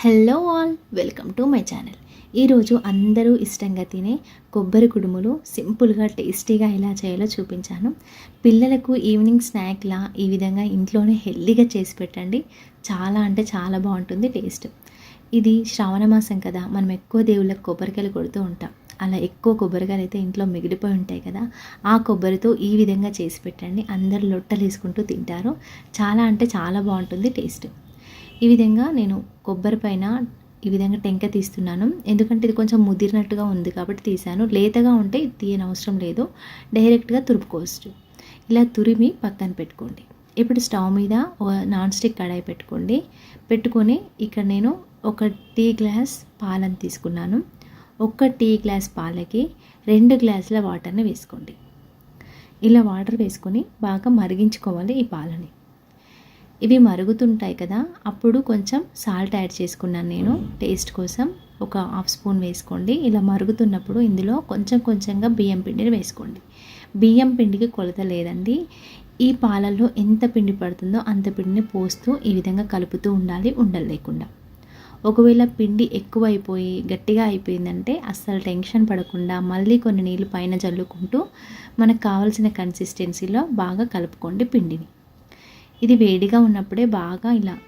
Hello all welcome to my channel. ఈరోజు అందరూ ఇష్టంగా తినే కొబ్బరి కుడుములు సింపుల్గా టేస్టీగా ఎలా చేయాలో చూపించాను. పిల్లలకు ఈవినింగ్ స్నాక్లా ఈ విధంగా ఇంట్లోనే హెల్దీగా చేసి పెట్టండి. చాలా అంటే చాలా బాగుంటుంది టేస్ట్. ఇది శ్రావణ మాసం కదా మనం ఎక్కువ దేవుళ్ళకి కొబ్బరికాయలు కొడుతూ ఉంటాం. అలా ఎక్కువ కొబ్బరికాయలు అయితే ఇంట్లో మిగిలిపోయి ఉంటాయి కదా ఆ కొబ్బరితో ఈ విధంగా చేసి పెట్టండి. అందరు లొట్టలు వేసుకుంటూ తింటారు. చాలా అంటే చాలా బాగుంటుంది టేస్ట్. ఈ విధంగా నేను కొబ్బరి పైన ఈ విధంగా టెంక తీస్తున్నాను. ఎందుకంటే ఇది కొంచెం ముదిరినట్టుగా ఉంది కాబట్టి తీసాను లేతగా ఉంటే ఇది తీయని అవసరం లేదు. డైరెక్ట్గా తురుపుకోవచ్చు. ఇలా తురిమి పక్కన పెట్టుకోండి. ఇప్పుడు స్టవ్ మీద ఒక నాన్ స్టిక్ కడాయి పెట్టుకోండి. పెట్టుకొని ఇక్కడ నేను ఒక టీ గ్లాస్ పాలను తీసుకున్నాను. ఒక్క టీ గ్లాస్ పాలకి రెండు గ్లాసుల వాటర్ని వేసుకోండి. ఇలా వాటర్ వేసుకొని బాగా మరిగించుకోవాలి ఈ పాలని. ఇవి మరుగుతుంటాయి కదా అప్పుడు కొంచెం సాల్ట్ యాడ్ చేసుకున్నాను నేను. టేస్ట్ కోసం ఒక హాఫ్ స్పూన్ వేసుకోండి. ఇలా మరుగుతున్నప్పుడు ఇందులో కొంచెం కొంచెంగా బియ్యం పిండిని వేసుకోండి. బియ్యం పిండికి కొలత లేదండి. ఈ పాలల్లో ఎంత పిండి పడుతుందో అంత పిండిని పోస్తూ ఈ విధంగా కలుపుతూ ఉండాలి ఉండలు లేకుండా. ఒకవేళ పిండి ఎక్కువ అయిపోయి గట్టిగా అయిపోయిందంటే అస్సలు టెన్షన్ పడకుండా మళ్ళీ కొన్ని నీళ్ళు పైన జల్లుకుంటూ మనకు కావాల్సిన కన్సిస్టెన్సీలో బాగా కలుపుకోండి పిండిని. ఇది వేడిగా ఉన్నప్పుడే బాగా ఇలా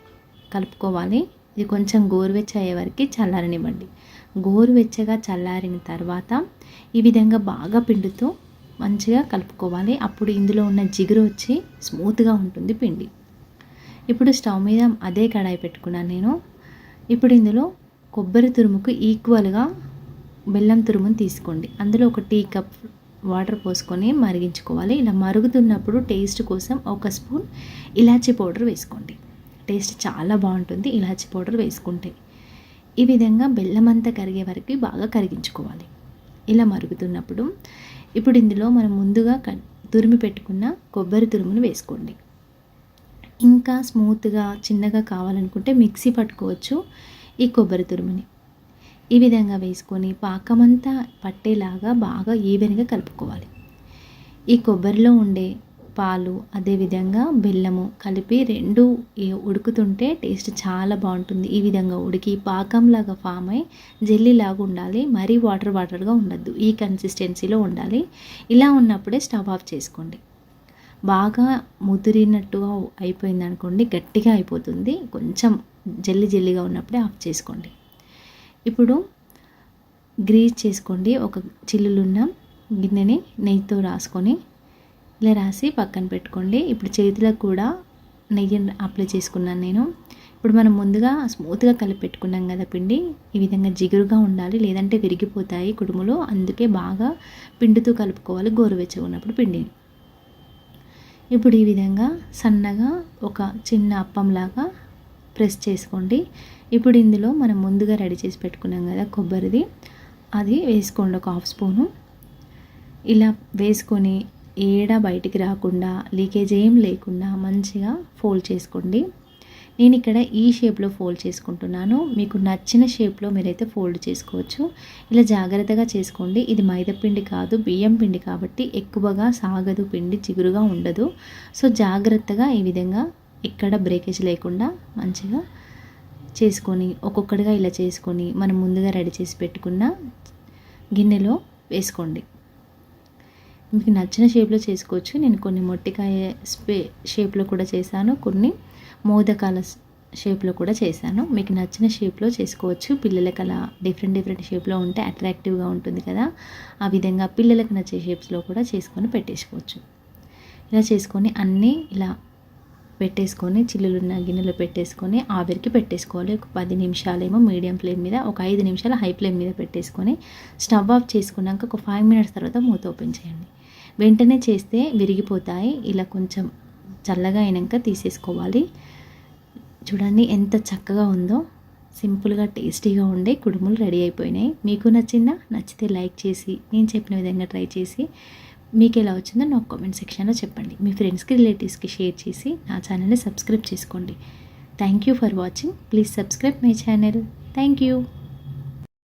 కలుపుకోవాలి. ఇది కొంచెం గోరువెచ్చ అయ్యే వరకు చల్లారనివ్వండి. గోరువెచ్చగా చల్లారిన తర్వాత ఈ విధంగా బాగా పిండుతూ మంచిగా కలుపుకోవాలి. అప్పుడు ఇందులో ఉన్న జిగురు వచ్చి స్మూత్గా ఉంటుంది పిండి. ఇప్పుడు స్టవ్ మీద అదే కడాయి పెట్టుకున్నాను నేను. ఇప్పుడు ఇందులో కొబ్బరి తురుముకు ఈక్వల్గా బెల్లం తురుమును తీసుకోండి. అందులో ఒక టీ కప్ వాటర్ పోసుకొని మరిగించుకోవాలి. ఇలా మరుగుతున్నప్పుడు టేస్ట్ కోసం ఒక స్పూన్ ఇలాచీ పౌడర్ వేసుకోండి. టేస్ట్ చాలా బాగుంటుంది ఇలాచీ పౌడర్ వేసుకుంటే. ఈ విధంగా బెల్లం అంతా కరిగే వరకు బాగా కరిగించుకోవాలి. ఇలా మరుగుతున్నప్పుడు ఇప్పుడు ఇందులో మనం ముందుగా తురిమి పెట్టుకున్న కొబ్బరి తురుమును వేసుకోండి. ఇంకా స్మూత్గా చిన్నగా కావాలనుకుంటే మిక్సీ పట్టుకోవచ్చు ఈ కొబ్బరి తురుముని. ఈ విధంగా వేసుకొని పాకమంతా పట్టేలాగా బాగా ఈవెన్గా కలుపుకోవాలి. ఈ కొబ్బరిలో ఉండే పాలు అదేవిధంగా బెల్లము కలిపి రెండు ఉడుకుతుంటే టేస్ట్ చాలా బాగుంటుంది. ఈ విధంగా ఉడికి పాకంలాగా ఫామ్ అయి జెల్లీలాగా ఉండాలి. మరీ వాటర్ వాటర్గా ఉండద్దు. ఈ కన్సిస్టెన్సీలో ఉండాలి. ఇలా ఉన్నప్పుడే స్టవ్ ఆఫ్ చేసుకోండి. బాగా ముదిరినట్టుగా అయిపోయింది అనుకోండి గట్టిగా అయిపోతుంది. కొంచెం జల్లి జల్లిగా ఉన్నప్పుడే ఆఫ్ చేసుకోండి. ఇప్పుడు గ్రీజ్ చేసుకోండి. ఒక చిల్లులున్న గిన్నెని నెయ్యితో రాసుకొని ఇలా రాసి పక్కన పెట్టుకోండి. ఇప్పుడు చేతులకు కూడా నెయ్యి అప్లై చేసుకున్నాను నేను. ఇప్పుడు మనం ముందుగా స్మూత్గా కలిపెట్టుకున్నాం కదా పిండి. ఈ విధంగా జిగురుగా ఉండాలి. లేదంటే విరిగిపోతాయి కుడుములు. అందుకే బాగా పిండితో కలుపుకోవాలి గోరువెచ్చగా ఉన్నప్పుడు పిండిని. ఇప్పుడు ఈ విధంగా సన్నగా ఒక చిన్న అప్పంలాగా ప్రెస్ చేసుకోండి. ఇప్పుడు ఇందులో మనం ముందుగా రెడీ చేసి పెట్టుకున్నాం కదా కొబ్బరిది. అది వేసుకోండి ఒక హాఫ్ స్పూను. ఇలా వేసుకొని ఏడా బయటికి రాకుండా లీకేజ్ ఏం లేకుండా మంచిగా ఫోల్డ్ చేసుకోండి. నేను ఇక్కడ ఈ షేప్లో ఫోల్డ్ చేసుకుంటున్నాను. మీకు నచ్చిన షేప్లో మీరైతే ఫోల్డ్ చేసుకోవచ్చు. ఇలా జాగ్రత్తగా చేసుకోండి. ఇది మైదాపిండి కాదు బియ్యం పిండి కాబట్టి ఎక్కువగా సాగదు పిండి చిగురుగా ఉండదు. సో జాగ్రత్తగా ఈ విధంగా ఎక్కడ బ్రేకేజ్ లేకుండా మంచిగా చేసుకొని ఒక్కొక్కటిగా ఇలా చేసుకొని మనం ముందుగా రెడీ చేసి పెట్టుకున్న గిన్నెలో వేసుకోండి. మీకు నచ్చిన షేప్లో చేసుకోవచ్చు. నేను కొన్ని మొట్టికాయ స్పే షేప్లో కూడా చేశాను. కొన్ని మోదకాల షేప్లో కూడా చేశాను. మీకు నచ్చిన షేప్లో చేసుకోవచ్చు. పిల్లలకి అలా డిఫరెంట్ డిఫరెంట్ షేప్లో ఉంటే అట్రాక్టివ్గా ఉంటుంది కదా. ఆ విధంగా పిల్లలకు నచ్చే షేప్స్లో కూడా చేసుకొని పెట్టేసుకోవచ్చు. ఇలా చేసుకొని అన్నీ ఇలా పెట్టేసుకొని చిల్లులున్న గిన్నెలో పెట్టేసుకొని ఆవిరికి పెట్టేసుకోవాలి. ఒక పది నిమిషాలేమో మీడియం ఫ్లేమ్ మీద ఒక ఐదు నిమిషాలు హై ఫ్లేమ్ మీద పెట్టేసుకొని స్టవ్ ఆఫ్ చేసుకున్నాక ఒక ఫైవ్ మినిట్స్ తర్వాత మూత ఓపెన్ చేయండి. వెంటనే చేస్తే విరిగిపోతాయి. ఇలా కొంచెం చల్లగా అయినాక తీసేసుకోవాలి. చూడండి ఎంత చక్కగా ఉందో. సింపుల్గా టేస్టీగా ఉండే కుడుములు రెడీ అయిపోయినాయి. మీకు నచ్చిందా? నచ్చితే లైక్ చేసి నేను చెప్పిన విధంగా ట్రై చేసి మీకు ఎలా వచ్చిందో నాకు కామెంట్ సెక్షన్లో చెప్పండి. మీ ఫ్రెండ్స్కి రిలేటివ్స్కి షేర్ చేసి నా ఛానల్ని సబ్స్క్రైబ్ చేసుకోండి. Thank you for watching please subscribe my channel thank you